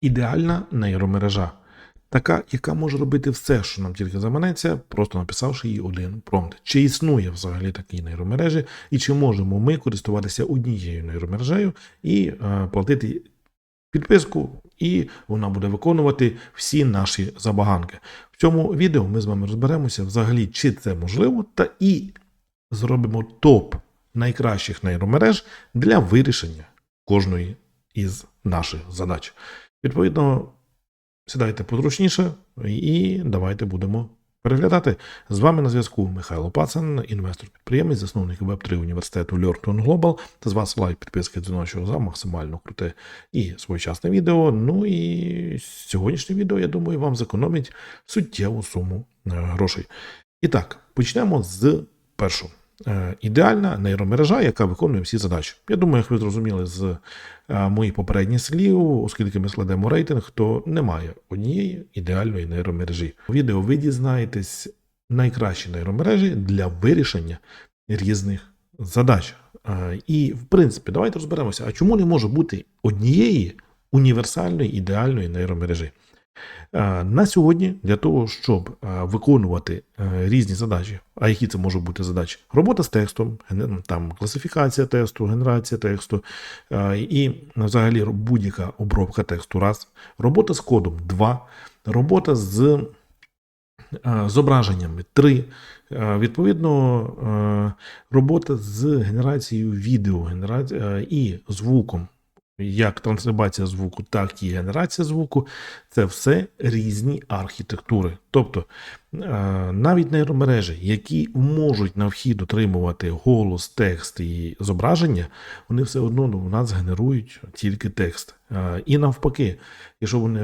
Ідеальна нейромережа. Така, яка може робити все, що нам тільки заманеться, просто написавши їй один промпт. Чи існує взагалі такі нейромережі, і чи можемо ми користуватися однією нейромережею і е, платити підписку, і вона буде виконувати всі наші забаганки. В цьому відео ми з вами розберемося взагалі, чи це можливо, та і зробимо топ найкращих нейромереж для вирішення кожної із наших задач. Відповідно, сідайте позручніше і давайте будемо переглядати. З вами на зв'язку Михайло Пацан, інвестор-підприємець, засновник Web3 університету Learn Global. Та з вас лайк, підписки дзвіночок за максимально круте і своєчасне відео. Ну і сьогоднішнє відео, я думаю, вам зекономить суттєву суму е, грошей. І так, почнемо з першого. Е, Ідеальна нейромережа, яка виконує всі задачі. Я думаю, як ви зрозуміли з е, моїх попередніх слів, оскільки ми складемо рейтинг, то немає однієї ідеальної нейромережі. У відео ви дізнаєтесь найкращі нейромережі для вирішення різних задач. Е, І, в принципі, давайте розберемося, а чому не може бути однієї універсальної ідеальної нейромережі? Е, На сьогодні для того, щоб е, виконувати е, різні задачі, а які це можуть бути задачі? Робота з текстом, там класифікація тексту, генерація тексту і взагалі будь-яка обробка тексту раз, робота з кодом два, робота з зображеннями три. Відповідно, робота з генерацією відео і звуком, як трансляція звуку, так і генерація звуку, це все різні архітектури. Тобто е, навіть нейромережі, які можуть на вхід отримувати голос, текст і зображення, вони все одно ну, у нас генерують тільки текст. Е, І навпаки, якщо вони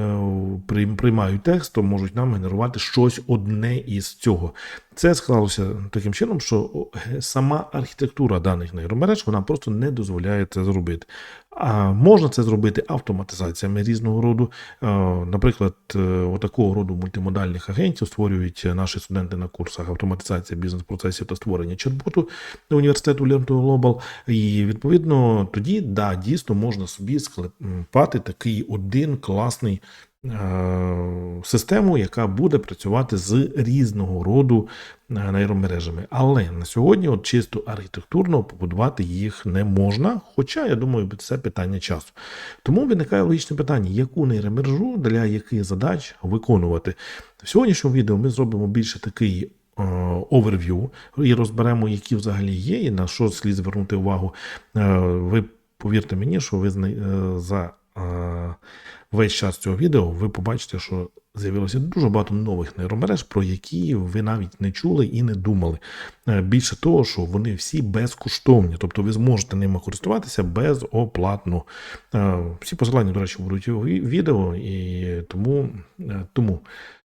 е, приймають текст, то можуть нам генерувати щось одне із цього. Це склалося таким чином, що сама архітектура даних нейромереж вона просто не дозволяє це зробити. А можна це зробити автоматизаціями різного роду. Наприклад, отакого роду мультимодальних агентів створюють наші студенти на курсах автоматизація бізнес-процесів та створення чат-боту університету Learn to Global. І відповідно тоді да, дійсно можна собі склепати такий один класний. Е, Систему, яка буде працювати з різного роду е, нейромережами. Але на сьогодні, от чисто архітектурно, побудувати їх не можна. Хоча, я думаю, це питання часу. Тому виникає логічне питання, яку нейромережу для яких задач виконувати. В сьогоднішньому відео ми зробимо більше такий оверв'ю і розберемо, які взагалі є, і на що слід звернути увагу. Е, Ви повірте мені, що ви за весь час цього відео ви побачите, що з'явилося дуже багато нових нейромереж, про які ви навіть не чули і не думали. Е, Більше того, що вони всі безкоштовні, тобто ви зможете ними користуватися безоплатно. Е, Всі посилання, до речі, будуть у відео, і тому, е, тому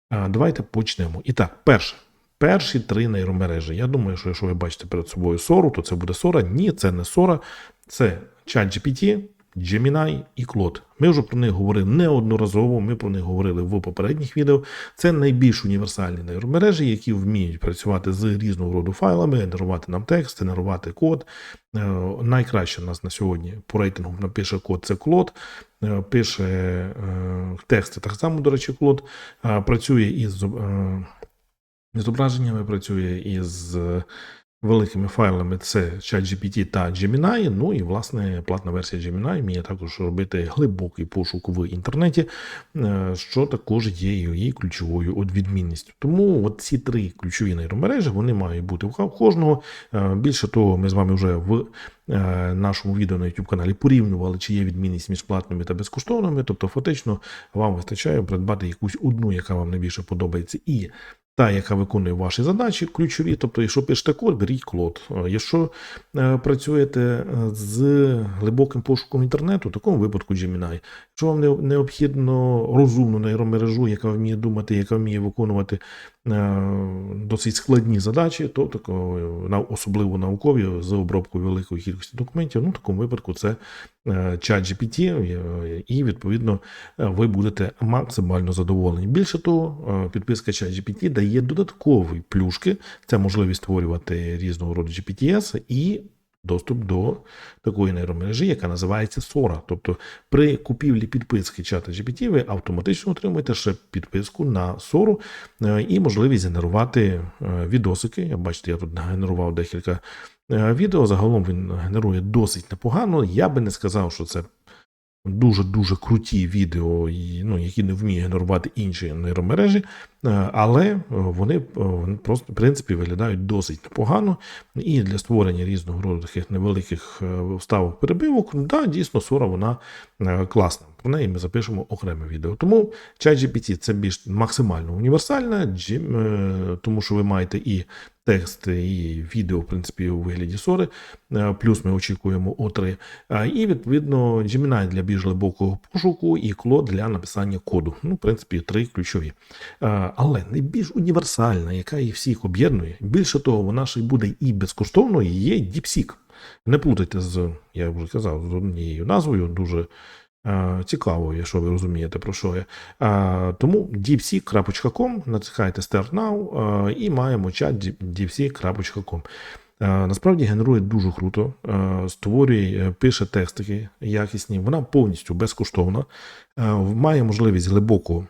давайте почнемо. І так, перше. Перші три нейромережі. Я думаю, що якщо ви бачите перед собою Сору, то це буде Сора. Ні, це не Сора, це ChatGPT, Gemini і Claude. Ми вже про них говорили неодноразово, ми про них говорили в попередніх відео. Це найбільш універсальні нейромережі, які вміють працювати з різного роду файлами, генерувати нам текст, генерувати код. Е, Найкраще у нас на сьогодні по рейтингу напише код це Claude, е, пише е, тексти так само, до речі, е, працює із зображеннями, працює із великими файлами. Це ChatGPT та Gemini. Ну і власне платна версія Gemini вміє також робити глибокий пошук в інтернеті, е, що також є її ключовою відмінністю. Тому от ці три ключові нейромережі вони мають бути в кожного. Е, Більше того, ми з вами вже в е, нашому відео на YouTube каналі порівнювали, чи є відмінність між платними та безкоштовними. Тобто, фактично, вам вистачає придбати якусь одну, яка вам найбільше подобається, і та, яка виконує ваші задачі, ключові. Тобто, якщо пишете код, беріть клод. Е, Якщо е, працюєте е, з глибоким пошуком інтернету, в такому випадку Gemini. Якщо вам не- необхідно розумну нейромережу, яка вміє думати, яка вміє виконувати досить складні задачі, то е, на- особливо наукові з обробкою великої кількості документів, ну в такому випадку це чат е, і відповідно е, ви будете максимально задоволені. Більше того, підписка чат GPT дає додаткові плюшки, це можливість створювати різного роду GPTS і доступ до такої нейромережі, яка називається Sora. Тобто при купівлі підписки чата GPT ви автоматично отримуєте ще підписку на Sora е, і можливість генерувати е, відосики. Бачите, я тут генерував декілька е, відео. Загалом він генерує досить непогано. Я би не сказав, що це дуже-дуже круті відео, ну, які не вміє генерувати інші нейромережі, е, але е, вони, е, вони просто в принципі виглядають досить непогано. І для створення різного роду таких невеликих вставок перебивок, да, дійсно, Сора вона класна. Про неї ми запишемо окреме відео. Тому ChatGPT це більш максимально універсальна, тому що ви маєте і текст, і відео, в принципі, у вигляді Сори. Е, Плюс ми очікуємо O3. Е, І відповідно Gemini для більш глибокого пошуку і Claude для написання коду. Ну, в принципі, три ключові. Е, Але найбільш універсальна, яка їх всіх об'єднує, більше того, вона ще й буде і безкоштовною, є DeepSeek. Не плутайте з, я вже казав, з однією назвою, дуже цікавою, якщо ви розумієте, про що я. Тому deepseek.com, натискайте Start Now і маємо чат. Е, Насправді генерує дуже круто, створює, е, пише текстики якісні, вона повністю безкоштовна, має можливість глибокого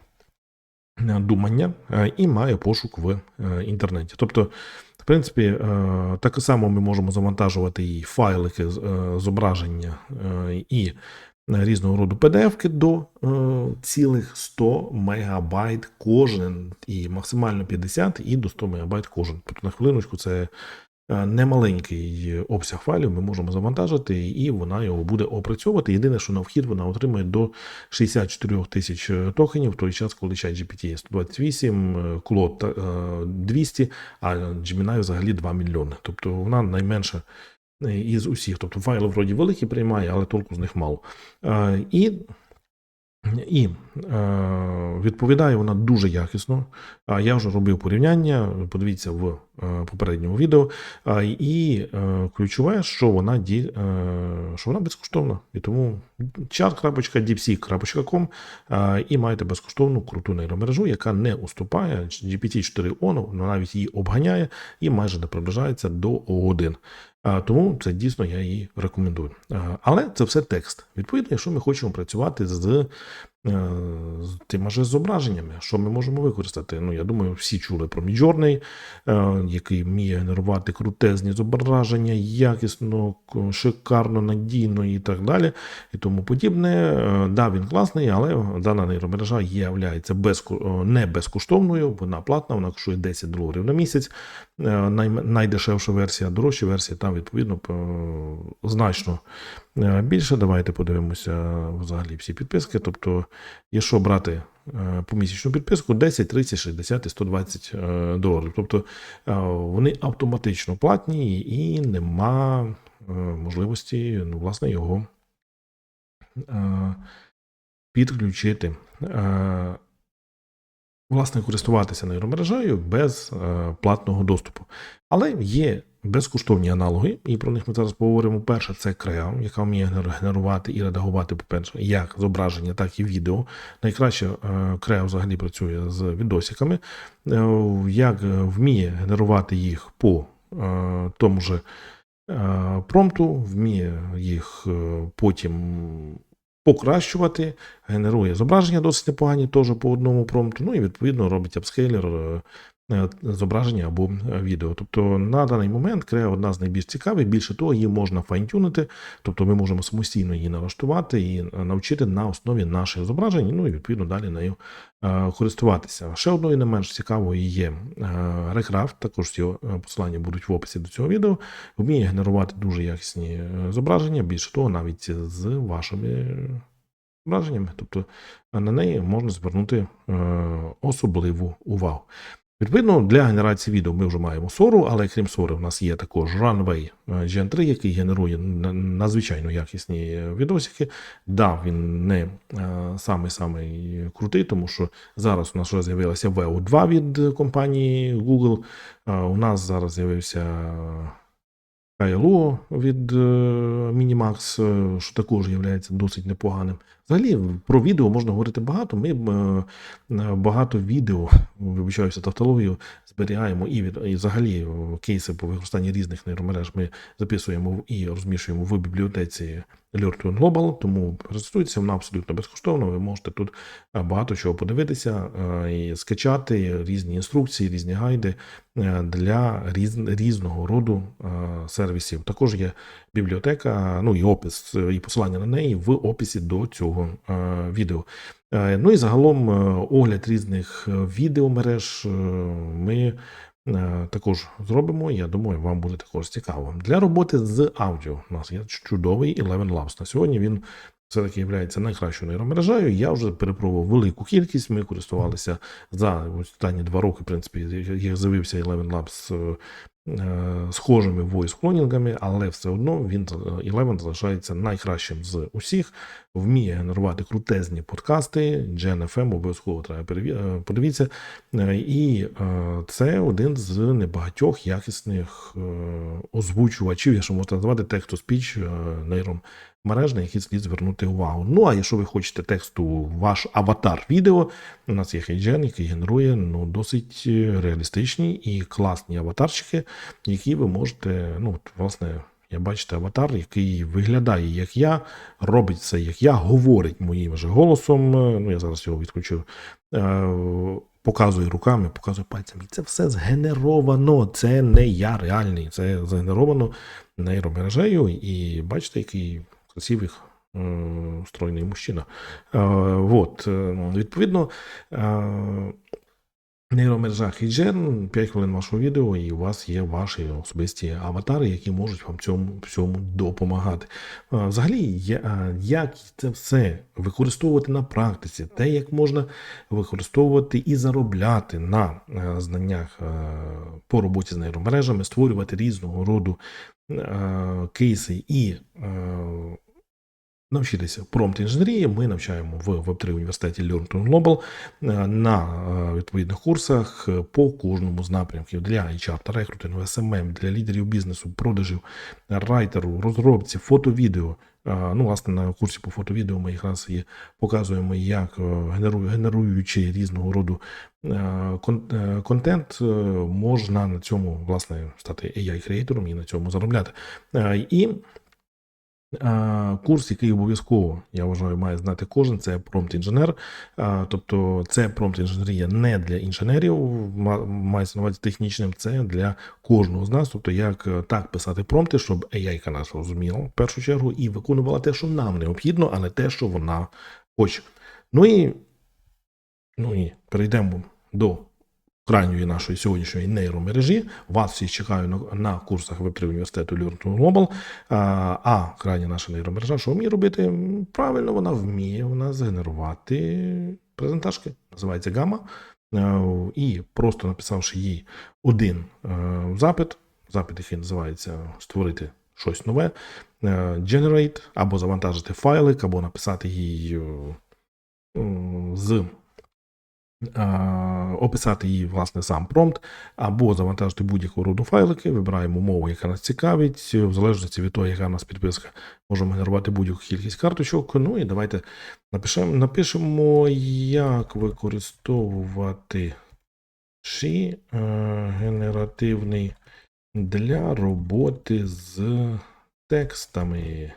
е, думання е, і має пошук в інтернеті. Тобто, в принципі, так само ми можемо завантажувати і файлики зображення і різного роду PDF-ки до е, цілих 100 мегабайт кожен, і максимально 50 і до 100 мегабайт кожен. Тобто на хвилиночку це е, немаленький обсяг файлів ми можемо завантажити, і вона його буде опрацьовувати. Єдине, що на вхід вона отримує до 64 тисяч е, токенів, в той час, коли GPT 128, е, Claude е, 200, а Gemini взагалі 2 мільйони. Тобто вона найменша е, із усіх. Тобто файли вроді великі приймає, але толку з них мало. Е, І і е, відповідає вона дуже якісно. А я вже робив порівняння. Подивіться в е, попередньому відео. І е, ключове, що вона ді, е, що вона безкоштовна. І тому chat.deepseek.com е, і маєте безкоштовну круту нейромережу, яка не уступає GPT-4 ONO, вона навіть її обганяє і майже не приближається до O1. Тому це дійсно я її рекомендую. Але це все текст. Відповідно, якщо ми хочемо працювати з, е, з тими ж зображеннями, що ми можемо використати? Ну, я думаю, всі чули про Midjourney, е, який вміє генерувати крутезні зображення, якісно, шикарно, надійно і так далі, і тому подібне. Е, Да, він класний, але дана нейромережа є являється е, не безкоштовною, вона платна, вона коштує 10 доларів на місяць. Е, найдешевша версія, дорожча версія, там відповідно значно е, більше. Давайте подивимося взагалі всі підписки. Тобто, якщо брати е, помісячну підписку, 10, 30, 60 і 120 е, доларів. Тобто вони автоматично платні і нема можливості ну, власне його підключити. Власне користуватися нейромережею без е, платного доступу. Але є безкоштовні аналоги, і про них ми зараз поговоримо. Перше, це Creo, яка вміє генерувати і редагувати, по-перше, як зображення, так і відео. Найкраще е, Creo взагалі працює з відосиками, е, як вміє генерувати їх по тому же промпту, вміє їх потім покращувати, генерує зображення досить непогані, теж по одному промпту, ну і відповідно робить апскейлер е, зображення або е, відео. Тобто на даний момент Creo одна з найбільш цікавих, більше того, її можна файнтюнити, тобто ми можемо самостійно її налаштувати і е, навчити на основі наших зображень, ну і відповідно далі нею е, користуватися. Ще одною не менш цікавою є е, Recraft, також його е, посилання будуть в описі до цього відео. Вміє генерувати дуже якісні е, зображення, більше того, навіть з вашими зображеннями. Тобто е, на неї можна звернути е, особливу увагу. Відповідно, для генерації відео ми вже маємо Сору, але крім Сори, в нас є також Runway е, Gen 3, який генерує надзвичайно якісні е, відосики. Да, він не самий-самий крутий, тому що зараз у нас вже з'явилася VO2 від компанії Google. Е, У нас зараз з'явився KLO від е, Minimax, е, що також є досить непоганим. Взагалі про відео можна говорити багато. Ми е, е, багато відео, вибачаюся тавтологію, зберігаємо і від і взагалі е, кейси по використанні різних нейромереж ми записуємо і розміщуємо в бібліотеці Learn Global, тому реєструйтеся, вона абсолютно безкоштовна. Ви можете тут багато чого подивитися і скачати різні інструкції, різні гайди для різ, різного роду сервісів. Також є бібліотека, ну і опис, і посилання на неї в описі до цього е, відео. Е, Ну і загалом е, огляд різних відеомереж ми також зробимо. Я думаю, вам буде також цікаво. Для роботи з аудіо у нас є чудовий Eleven Labs. На сьогодні він все-таки є найкращою нейромережею. Я вже перепробував велику кількість. Ми користувалися за останні два роки, в принципі, як з'явився Eleven Labs схожими войс-клонінгами, але все одно він е, Eleven залишається найкращим з усіх. Вміє генерувати крутезні подкасти. GNFM обов'язково треба е, подивіться. Е, І е, це один з небагатьох якісних е, озвучувачів, якщо можна назвати тексту-спіч е, нейром мереж, на які слід звернути увагу. Ну а якщо ви хочете тексту ваш аватар відео, у нас є HeyGen, який генерує ну, досить е, реалістичні і класні аватарчики, які ви можете, ну, власне. Я бачите аватар, який виглядає як я, робить все як я, говорить моїм же голосом. е, Ну, я зараз його відключив. Е, показує руками, показує пальцями. І це все згенеровано. Це не я реальний, це згенеровано нейромережею. І бачите, який красивий е, стройний мужчина. Е, от, е, відповідно, е, нейромережа HeyGen, 5 хвилин вашого відео, і у вас є ваші особисті аватари, які можуть вам цьому всьому допомагати. Е, Взагалі, е, як це все використовувати на практиці, те, як можна використовувати і заробляти на е, знаннях е, по роботі з нейромережами, створювати різного роду е, кейси і е, навчитися промпт інженерії. Ми навчаємо в Web3 університеті Learn Global е, на е, відповідних курсах е, по кожному з напрямків для HR та рекрутингу, SMM, для лідерів бізнесу, продажів, райтеру, розробці, фото-відео. Ну, власне, на курсі по фото-відео ми якраз і показуємо, як генеруючи різного роду кон- контент, можна на цьому власне стати AI-креатором і на цьому заробляти. І курс, який обов'язково, я вважаю, має знати кожен, це промпт інженер. Тобто, це промпт інженерія не для інженерів, ма- мається на технічним, це для кожного з нас. Тобто, як е, так писати промпти, щоб AI нас розуміла в першу чергу і виконувала те, що нам необхідно, а не те, що вона хоче. Ну і, ну і перейдемо до крайньої нашої сьогоднішньої нейромережі. Вас всіх чекаю на, на курсах Web3 університету Learn Global. А, а крайня наша нейромережа, що вміє робити? Правильно, вона вміє вона згенерувати презентажки. Називається Гамма. Е, І просто написавши їй один е, запит, запит, який називається Створити щось нове, е, Generate, або завантажити файлик, або написати їй з описати її, власне, сам промпт, або завантажити будь-яку роду файлики, вибираємо мову, яка нас цікавить, в залежності від того, яка у нас підписка, можемо генерувати будь-яку кількість карточок. Ну і давайте напишемо, напишемо, як використовувати ші е, генеративний для роботи з текстами.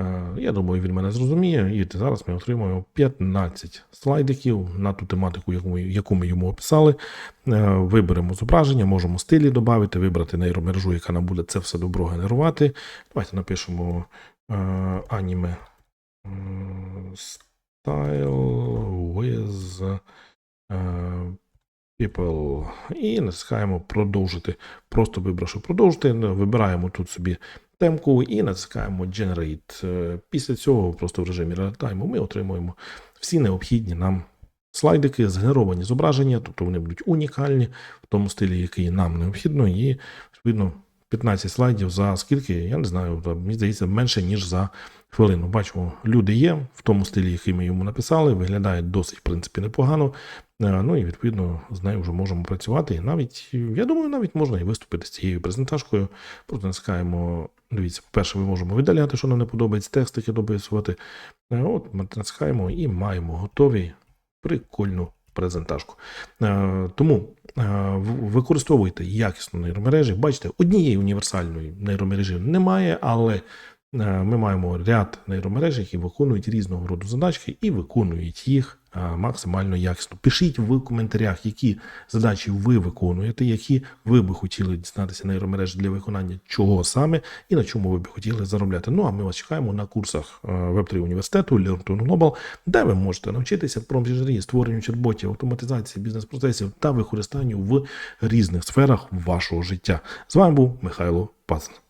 Е, Я думаю, він мене зрозуміє. І зараз ми отримуємо 15 слайдиків на ту тематику, яку ми, йому описали. Е, Виберемо зображення, можемо стилі додати, вибрати нейромережу, яка нам буде це все добро генерувати. Давайте напишемо е, аніме style with people і натискаємо продовжити. Просто вибравши продовжити, вибираємо тут собі темку і натискаємо Generate. Е, Після цього, просто в режимі реалтайму, ми отримуємо всі необхідні нам слайдики, згенеровані зображення, тобто вони будуть унікальні в тому стилі, який нам необхідно, і відповідно 15 слайдів за скільки, я не знаю, мені здається, менше, ніж за хвилину. Бачимо, люди є в тому стилі, який ми йому написали, виглядає досить, в принципі, непогано. Е, Ну і відповідно з нею вже можемо працювати. І навіть, я думаю, навіть можна і виступити з цією презентажкою. Просто натискаємо. Дивіться, по-перше, ми можемо видаляти, що нам не подобається, текстики дописувати. Е, От ми натискаємо і маємо готові прикольну презентажку. Е, Тому використовуйте якісно нейромережі. Бачите, однієї універсальної нейромережі немає, але ми маємо ряд нейромереж, які виконують різного роду задачки і виконують їх е, максимально якісно. Пишіть в коментарях, які задачі ви виконуєте, які ви би хотіли дізнатися нейромережі для виконання чого саме і на чому ви б хотіли заробляти. Ну а ми вас чекаємо на курсах е, Web3 університету Learn Global, де ви можете навчитися проміжерії, створенню чат-ботів, автоматизації бізнес-процесів та використанню в різних сферах вашого життя. З вами був Михайло Пацан.